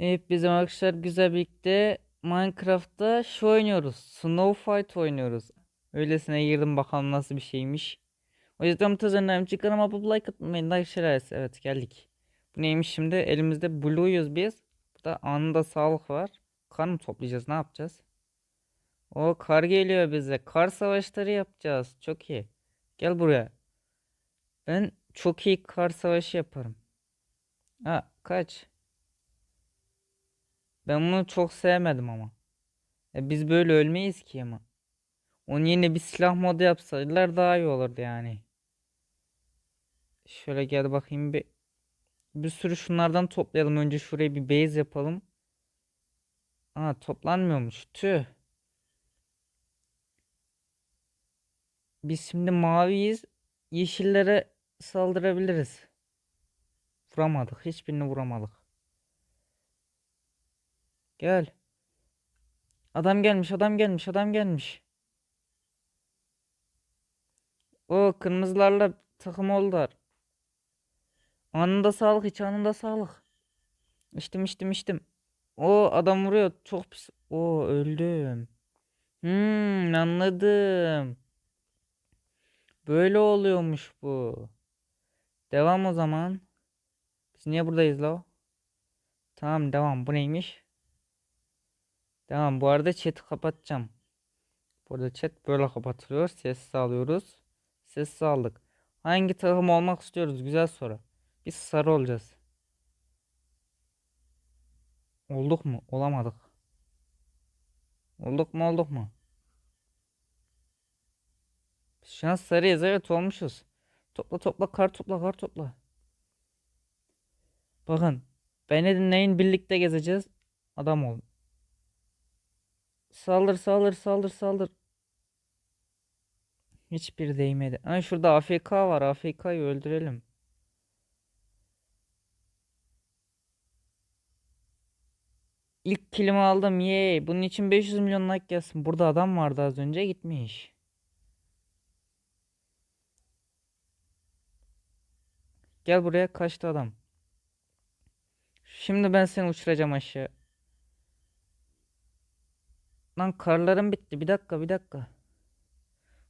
Hep bizim arkadaşlar güzel birlikte Minecraft'ta şu oynuyoruz. Snow Fight oynuyoruz. Öylesine girdim bakalım nasıl bir şeymiş. O yüzden mutazırlarım çıkarım abone like atmayın. Like share Evet geldik. Bu neymiş şimdi? Elimizde Blue'yuz biz. Burada anında sağlık var. Kar mı toplayacağız? Ne yapacağız? O kar geliyor bize. Kar savaşları yapacağız. Çok iyi. Gel buraya. Ben çok iyi kar savaşı yaparım. Ha kaç. Ben bunu çok sevmedim ama. E biz böyle ölmeyiz ki ama. Onun yerine bir silah modu yapsalar daha iyi olurdu yani. Şöyle gel bakayım bir. Bir sürü şunlardan toplayalım. Önce şuraya bir base yapalım. Aa toplanmıyormuş. Tüh. Biz şimdi maviyiz. Yeşillere saldırabiliriz. Vuramadık. Hiçbirini vuramadık. Gel. Adam gelmiş, adam gelmiş, adam gelmiş. O kırmızılarla takım oldular. Anında sağlık, hiç anında sağlık. İçtim, içtim, içtim. O adam vuruyor. Çok pis. O öldüm. Hmm, anladım. Böyle oluyormuş bu. Devam o zaman. Biz niye buradayız la? Tamam devam. Bu neymiş? Tamam bu arada chat'i kapatacağım. Burada chat böyle kapatılıyor. Sessiz alıyoruz. Sessiz aldık. Hangi takım olmak istiyoruz? Güzel soru. Biz sarı olacağız. Olduk mu? Olamadık. Olduk mu? Olduk mu? Şu an sarıyız. Evet olmuşuz. Topla topla kar topla kar topla. Bakın. Beni dinleyin birlikte gezeceğiz. Adam olun. Saldır saldır saldır saldır. Hiçbir değmedi. Ay şurada AFK var. AFK'yı öldürelim. İlk kilimi aldım. Yey. Bunun için 500 milyon like gelsin. Burada adam vardı az önce gitmiş. Gel buraya kaçtı adam. Şimdi ben seni uçuracağım aşağı. Lan karlarım bitti. Bir dakika bir dakika.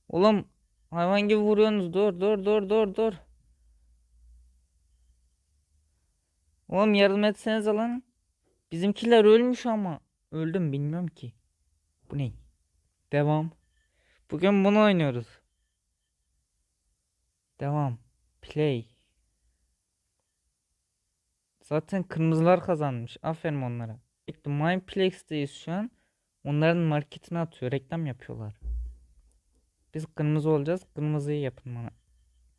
Oğlum hayvan gibi vuruyorsunuz. Dur dur dur dur dur. Oğlum yardım etseniz lan. Bizimkiler ölmüş ama. Öldüm bilmiyorum ki. Bu ne? Devam. Bugün bunu oynuyoruz. Devam. Play. Zaten kırmızılar kazanmış. Aferin onlara. Bekle Mineplex'teyiz şu an. Onların marketine atıyor. Reklam yapıyorlar. Biz kırmızı olacağız. Kırmızıyı yapın bana.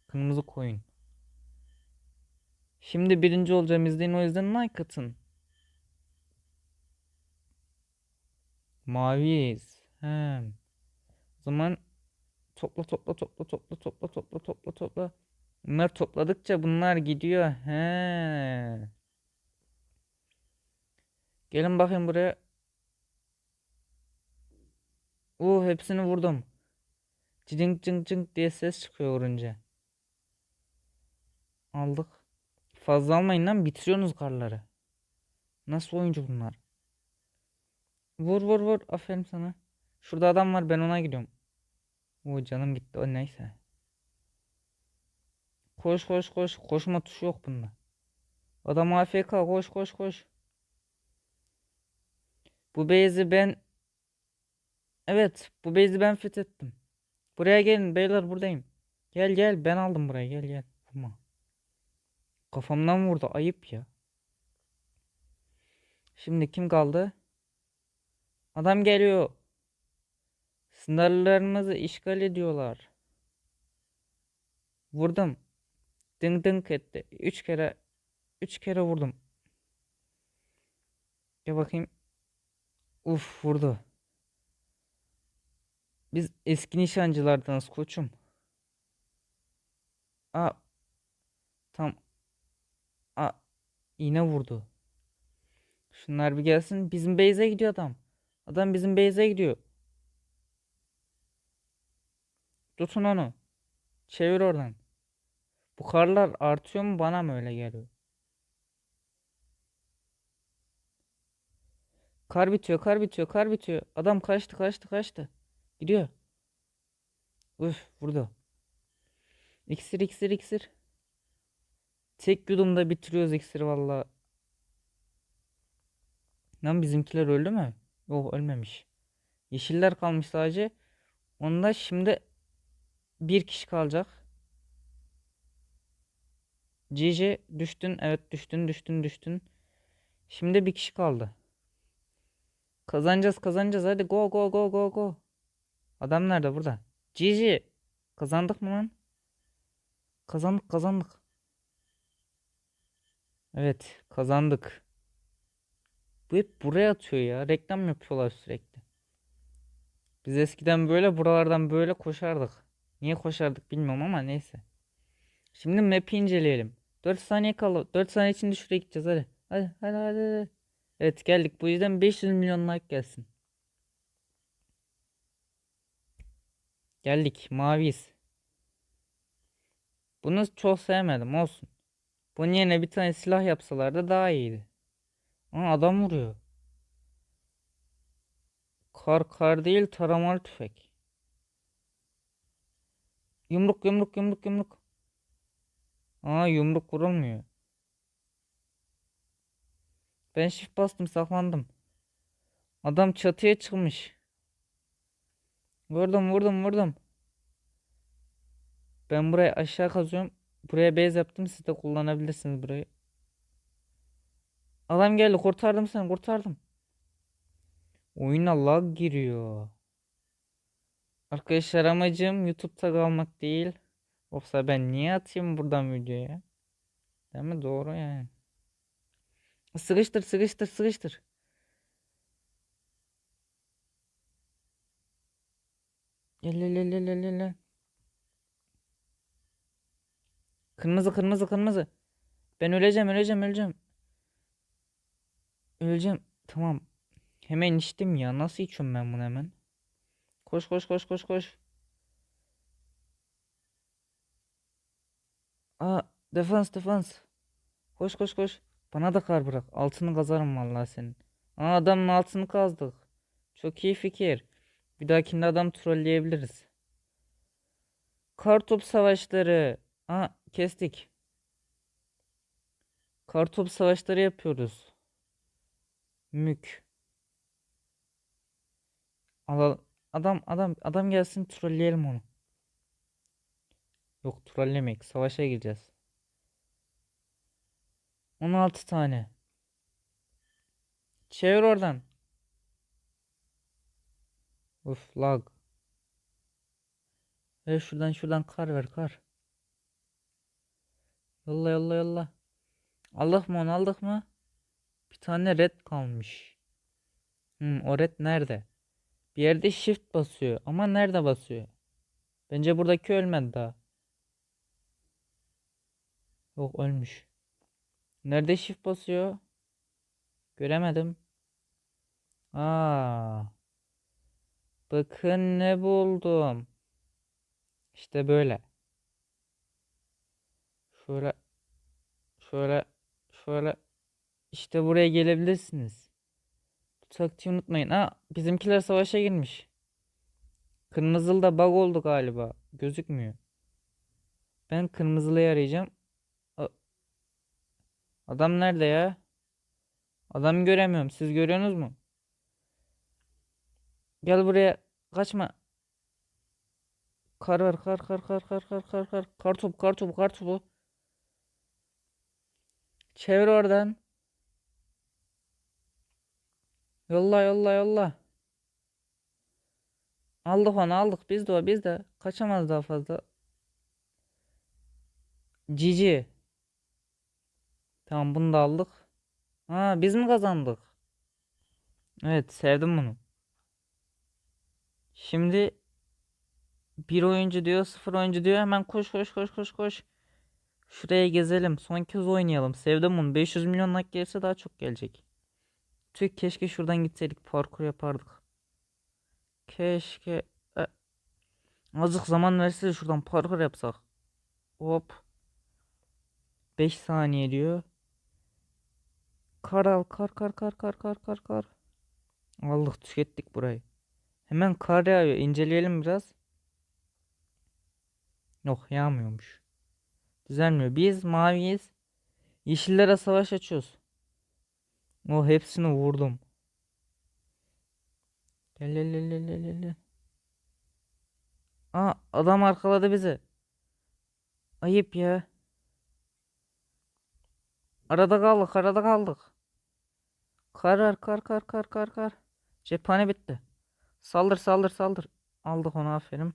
Kırmızı koyun. Şimdi birinci olacağım izleyin o yüzden like atın. Maviyiz. He. O zaman topla topla topla topla topla topla topla topla. Bunlar topladıkça bunlar gidiyor. He. Gelin bakayım buraya. Oo hepsini vurdum. Cink cink cink diye ses çıkıyor vurunca. Aldık. Fazla almayın lan bitiriyorsunuz karları. Nasıl oyuncu bunlar? Vur vur vur. Aferin sana. Şurada adam var ben ona gidiyorum. O canım gitti o neyse. Koş koş koş. Koşma tuşu yok bunda. Adam AFK koş koş koş. Bu base'i ben Evet bu base'i ben fethettim. Buraya gelin beyler buradayım. Gel gel ben aldım burayı gel gel. Vurma. Kafamdan vurdu ayıp ya. Şimdi kim kaldı? Adam geliyor. Sınırlarımızı işgal ediyorlar. Vurdum. Ding ding etti. Üç kere üç kere vurdum. Gel bakayım. Uf vurdu. Biz eski nişancılardanız koçum. Aa. Tam. Aa. Yine vurdu. Şunlar bir gelsin. Bizim base'e gidiyor adam. Adam bizim base'e gidiyor. Tutun onu. Çevir oradan. Bu karlar artıyor mu bana mı öyle geliyor? Kar bitiyor, kar bitiyor, kar bitiyor. Adam kaçtı, kaçtı, kaçtı. Gidiyor. Üf, burada. İksir, iksir, iksir. Tek yudumda bitiriyoruz iksiri valla. Lan bizimkiler öldü mü? Yok ölmemiş. Yeşiller kalmış sadece. Onda şimdi bir kişi kalacak. Cici düştün. Evet düştün düştün düştün. Şimdi bir kişi kaldı. Kazanacağız kazanacağız hadi go go go go go. Adam nerede burada? Cici. Kazandık mı lan? Kazandık kazandık. Evet kazandık. Bu hep buraya atıyor ya. Reklam yapıyorlar sürekli. Biz eskiden böyle buralardan böyle koşardık. Niye koşardık bilmiyorum ama neyse. Şimdi map'i inceleyelim. 4 saniye kaldı. 4 saniye içinde şuraya gideceğiz. Hadi hadi hadi. hadi. Evet geldik. Bu yüzden 500 milyon like gelsin. Geldik. Maviyiz. Bunu çok sevmedim. Olsun. Bunun yerine bir tane silah yapsalardı daha iyiydi. Aa, adam vuruyor. Kar kar değil taramalı tüfek. Yumruk yumruk yumruk yumruk. Aa yumruk vurulmuyor. Ben shift bastım saklandım. Adam çatıya çıkmış. Vurdum vurdum vurdum. Ben burayı aşağı kazıyorum. Buraya base yaptım. Siz de kullanabilirsiniz burayı. Adam geldi kurtardım seni kurtardım. Oyuna lag giriyor. Arkadaşlar amacım YouTube'da kalmak değil. Yoksa ben niye atayım buradan videoya? Değil mi? Doğru yani. Sıkıştır sıkıştır sıkıştır. Kırmızı kırmızı kırmızı. Ben öleceğim öleceğim öleceğim. Öleceğim. Tamam. Hemen içtim ya. Nasıl içiyorum ben bunu hemen? Koş koş koş koş koş. Aa defans defans. Koş koş koş. Bana da kar bırak. Altını kazarım vallahi senin. Aa adamın altını kazdık. Çok iyi fikir. Bir dahakinde adam trolleyebiliriz. Kartop savaşları. Aa kestik. Kartop savaşları yapıyoruz. Mük. Adam adam adam gelsin trolleyelim onu. Yok trollemek. Savaşa gireceğiz. 16 tane. Çevir oradan. Uf lag. Ver şuradan şuradan kar ver kar. Yolla yolla yolla. Aldık mı onu aldık mı? Bir tane red kalmış. Hmm, o red nerede? Bir yerde shift basıyor ama nerede basıyor? Bence buradaki ölmedi daha. Yok ölmüş. Nerede shift basıyor? Göremedim. Aa. Bakın ne buldum. İşte böyle. Şöyle şöyle şöyle işte buraya gelebilirsiniz. Bu taktiği unutmayın. Ha bizimkiler savaşa girmiş. Kırmızılı da bug oldu galiba. Gözükmüyor. Ben kırmızılıyı arayacağım. Adam nerede ya? Adam göremiyorum. Siz görüyorsunuz mu? Gel buraya. Kaçma. Kar ver kar kar kar kar kar kar kar. Kar topu kar topu kar topu. Çevir oradan. Yolla yolla yolla. Aldık onu aldık. Biz de o biz de. Kaçamaz daha fazla. Cici. Tamam bunu da aldık. Ha biz mi kazandık? Evet sevdim bunu. Şimdi bir oyuncu diyor, sıfır oyuncu diyor. Hemen koş koş koş koş koş. Şuraya gezelim. Son kez oynayalım. Sevdim bunu. 500 milyon like gelirse daha çok gelecek. Tüh keşke şuradan gitseydik. Parkur yapardık. Keşke. E, azıcık zaman verse şuradan parkur yapsak. Hop. 5 saniye diyor. Kar al. Kar kar kar kar kar kar kar. Aldık tükettik burayı. Hemen kar yağıyor. İnceleyelim biraz. Yok yağmıyormuş. Düzelmiyor. Biz maviyiz. Yeşillere savaş açıyoruz. O hepsini vurdum. Gel gel gel gel gel gel. Aa adam arkaladı bizi. Ayıp ya. Arada kaldık, arada kaldık. Kar var, kar kar kar kar kar. Cephane bitti. Saldır saldır saldır. Aldık onu aferin.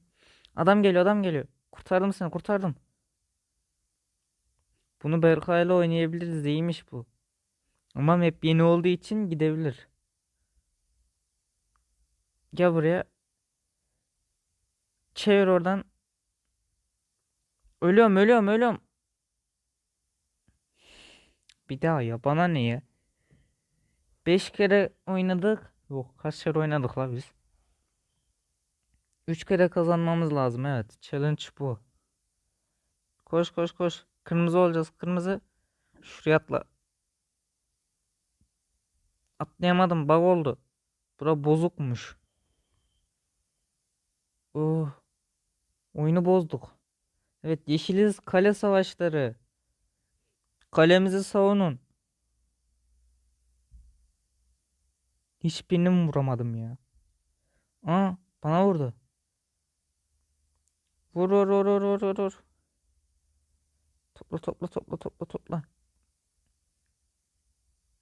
Adam geliyor adam geliyor. Kurtardım seni kurtardım. Bunu Berkay'la oynayabiliriz. İyiymiş bu. Ama hep yeni olduğu için gidebilir. Gel buraya. Çevir oradan. Ölüyorum ölüyorum ölüyorum. Bir daha ya bana ne ya? 5 kere oynadık. Yok kaç kere oynadık la biz? 3 kere kazanmamız lazım evet. Challenge bu. Koş koş koş. Kırmızı olacağız kırmızı. Şuraya atla. Atlayamadım bug oldu. Bura bozukmuş. Oh. Oyunu bozduk. Evet yeşiliz kale savaşları. Kalemizi savunun. Hiçbirini vuramadım ya? Aa bana vurdu. Vur vur vur vur vur vur. Topla topla topla topla topla.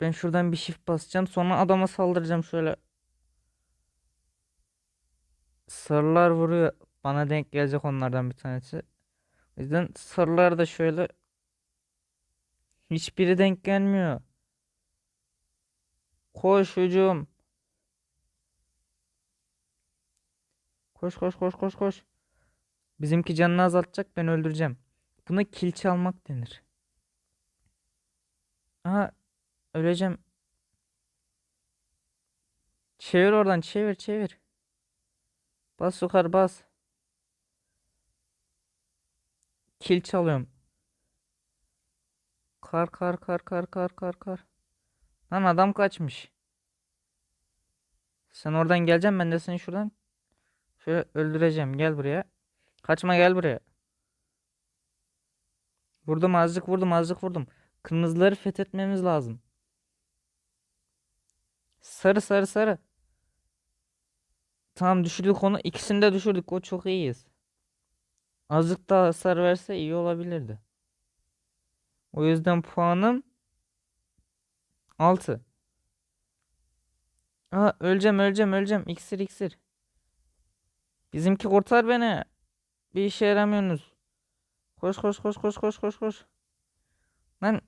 Ben şuradan bir shift basacağım. Sonra adama saldıracağım şöyle. Sarılar vuruyor. Bana denk gelecek onlardan bir tanesi. O yüzden sarılar da şöyle. Hiçbiri denk gelmiyor. Koş hücum. Koş koş koş koş koş. Bizimki canını azaltacak ben öldüreceğim. Buna kil çalmak denir. Aha öleceğim. Çevir oradan çevir çevir. Bas yukarı bas. Kil çalıyorum. Kar kar kar kar kar kar kar. Lan adam kaçmış. Sen oradan geleceksin ben de seni şuradan şöyle öldüreceğim. Gel buraya. Kaçma gel buraya. Vurdum azıcık vurdum azıcık vurdum. Kırmızıları fethetmemiz lazım. Sarı sarı sarı. Tamam düşürdük onu. İkisini de düşürdük. O çok iyiyiz. Azıcık daha hasar verse iyi olabilirdi. O yüzden puanım 6. Aa öleceğim öleceğim öleceğim. İksir iksir. Bizimki kurtar beni. Bir işe yaramıyorsunuz. Koş koş koş koş koş koş koş. Lan.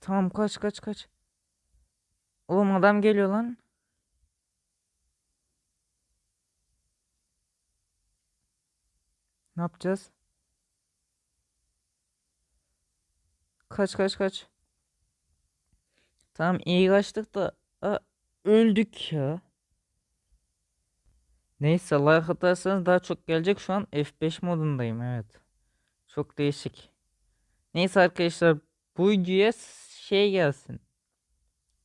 Tamam kaç kaç kaç. Oğlum adam geliyor lan. Ne yapacağız? Kaç kaç kaç. Tamam iyi kaçtık da Aa, öldük ya. Neyse like atarsanız daha çok gelecek. Şu an F5 modundayım evet. Çok değişik. Neyse arkadaşlar bu videoya şey gelsin.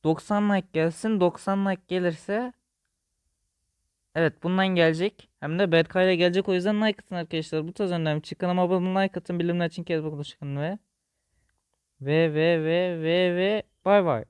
90 like gelsin. 90 like gelirse Evet bundan gelecek. Hem de Berkay ile gelecek. O yüzden like atın arkadaşlar. Bu tarz önemli. Kanalıma abone olun, like atın. Bilimler için kez bakın. Ve ve ve ve ve ve bay bay.